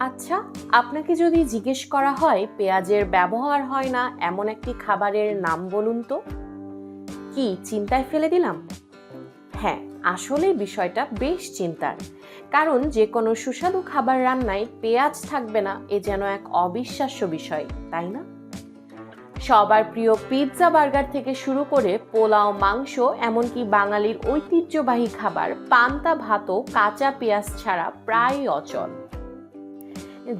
আচ্ছা আপনাকে যদি জিজ্ঞেস করা হয়, পেঁয়াজের ব্যবহার হয় না, এমন একটি খাবারের নাম বলুন তো। কি চিন্তায় ফেলে দিলাম? হ্যাঁ আসলে বিষয়টা বেশ চিন্তার। কারণ যে কোনো সুস্বাদু খাবার রান্নায় পেঁয়াজ থাকবে না, এ যেন এক অবিশ্বাস্য বিষয়, তাই না? সবার প্রিয় পিৎজা বার্গার থেকে শুরু করে পোলাও, মাংস, এমনকি বাঙালির ঐতিহ্যবাহী খাবার, পান্তা, ভাতও কাঁচা পেঁয়াজ ছাড়া প্রায় অচল।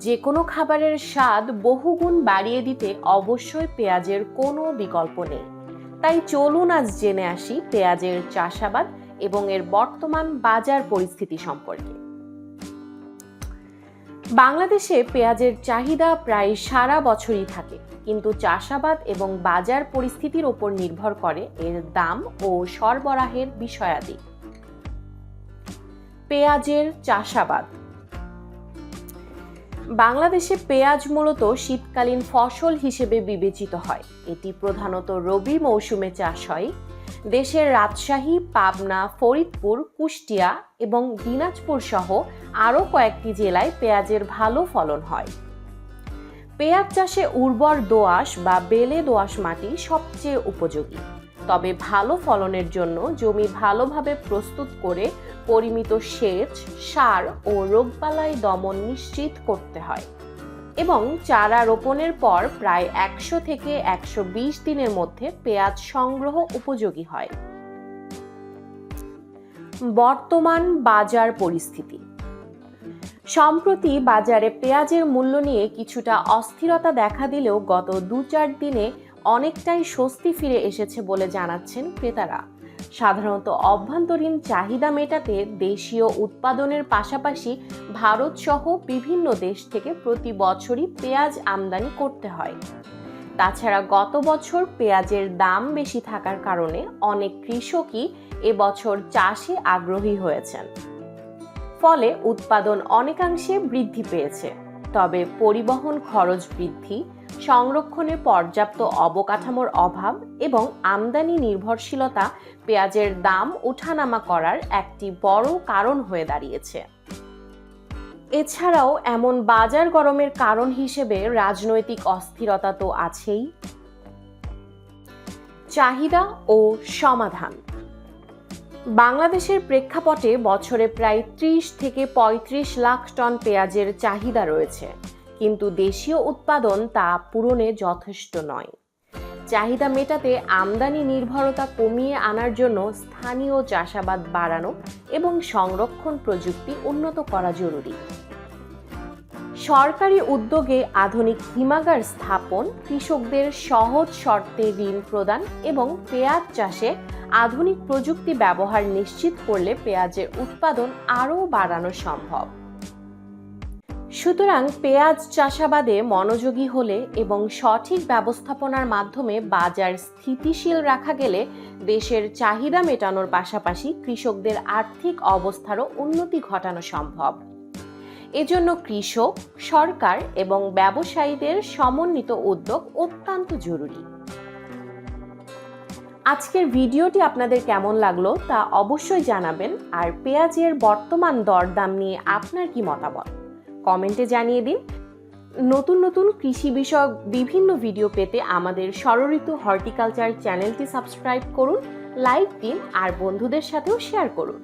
যে কোনো খাবারের স্বাদ বহুগুণ বাড়িয়ে দিতে অবশ্যই পেঁয়াজের কোনো বিকল্প নেই। তাই চলুন আজ জেনে আসি পেঁয়াজের চাষাবাদ এবং এর বর্তমান বাজার পরিস্থিতি সম্পর্কে। বাংলাদেশে পেঁয়াজের চাহিদা প্রায় সারা বছরই থাকে, কিন্তু চাষাবাদ এবং বাজার পরিস্থিতির ওপর নির্ভর করে এর দাম ও সরবরাহের বিষয়াদি। পেঁয়াজের চাষাবাদ বাংলাদেশে পেঁয়াজ মূলত শীতকালীন ফসল হিসেবে বিবেচিত হয়। এটি প্রধানত রবি মৌসুমে চাষ হয়। দেশের রাজশাহী, পাবনা, ফরিদপুর, কুষ্টিয়া এবং দিনাজপুর সহ আরও কয়েকটি জেলায় পেঁয়াজের ভালো ফলন হয়। পেঁয়াজ চাষে উর্বর দোআঁশ বা বেলে দোআঁশ মাটি সবচেয়ে উপযোগী। তবে ভালো ফলনের জন্য জমি ভালোভাবে প্রস্তুত করে পরিমিত সেচ, সার ও রোগবালাই দমন নিশ্চিত করতে হয়। এবং চারা রোপণের পর প্রায় একশো থেকে একশো বিশ দিনের মধ্যে পেঁয়াজ সংগ্রহ উপযোগী হয়। বর্তমান বাজার পরিস্থিতি। সম্প্রতি বাজারে পেঁয়াজের মূল্য নিয়ে কিছুটা অস্থিরতা দেখা দিলেও গত দু চার দিনে অনেকটাই স্বস্তি ফিরে এসেছে বলে জানাচ্ছেন ক্রেতারা। সাধারণত অভ্যন্তরীণ চাহিদা মেটাতে দেশীয় উৎপাদনের পাশাপাশি ভারত সহ বিভিন্ন দেশ থেকে প্রতি বছরই পেঁয়াজ আমদানি করতে হয়। তাছাড়া গত বছর পেঁয়াজের দাম বেশি থাকার কারণে অনেক কৃষকই এবছর চাষে আগ্রহী হয়েছেন। ফলে উৎপাদন অনেকাংশে বৃদ্ধি পেয়েছে। তবে পরিবহন খরচ বৃদ্ধি সংরক্ষণে পর্যাপ্ত অবকাঠামোর অভাব এবং আমদানি নির্ভরশীলতা পেঁয়াজের দাম ওঠানামা করার একটি বড় কারণ হয়ে দাঁড়িয়েছে। এছাড়াও এমন বাজার গরমের কারণ হিসেবে রাজনৈতিক অস্থিরতা তো আছেই। চাহিদা ও সমাধান। বাংলাদেশের প্রেক্ষাপটে বছরে প্রায় ত্রিশ থেকে ৩৫ লাখ টন পেঁয়াজের চাহিদা রয়েছে। কিন্তু দেশীয় উৎপাদন তা পূরণে যথেষ্ট নয়। চাহিদা মেটাতে আমদানি নির্ভরতা কমিয়ে আনার জন্য স্থানীয় চাষাবাদ বাড়ানো এবং সংরক্ষণ প্রযুক্তি উন্নত করা জরুরি। সরকারি উদ্যোগে আধুনিক হিমাগার স্থাপন, কৃষকদের সহজ শর্তে ঋণ প্রদান এবং পেঁয়াজ চাষে আধুনিক প্রযুক্তি ব্যবহার নিশ্চিত করলে পেঁয়াজের উৎপাদন আরও বাড়ানো সম্ভব। সুতরাং পেঁয়াজ চাষাবাদে মনোযোগী হলে এবং সঠিক ব্যবস্থাপনার মাধ্যমে বাজার স্থিতিশীল রাখা গেলে দেশের চাহিদা মেটানোর পাশাপাশি কৃষকদের আর্থিক অবস্থারও উন্নতি ঘটানো সম্ভব। এজন্য কৃষক, সরকার এবং ব্যবসায়ীদের সমন্বিত উদ্যোগ অত্যন্ত জরুরি। আজকের ভিডিওটি আপনাদের কেমন লাগল তা অবশ্যই জানাবেন। আর পেঁয়াজের বর্তমান দরদাম নিয়ে আপনার কি মতামত? কমেন্টে জানিয়ে দিন। নতুন নতুন কৃষি বিষয়ক বিভিন্ন ভিডিও পেতে আমাদের ষড়ঋতু হর্টিকালচার চ্যানেলটি সাবস্ক্রাইব করুন, লাইক দিন আর বন্ধুদের সাথেও শেয়ার করুন।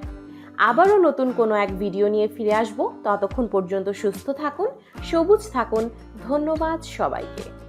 আবারও নতুন কোনো এক ভিডিও নিয়ে ফিরে আসব। ততক্ষণ পর্যন্ত সুস্থ থাকুন, সবুজ থাকুন। ধন্যবাদ সবাইকে।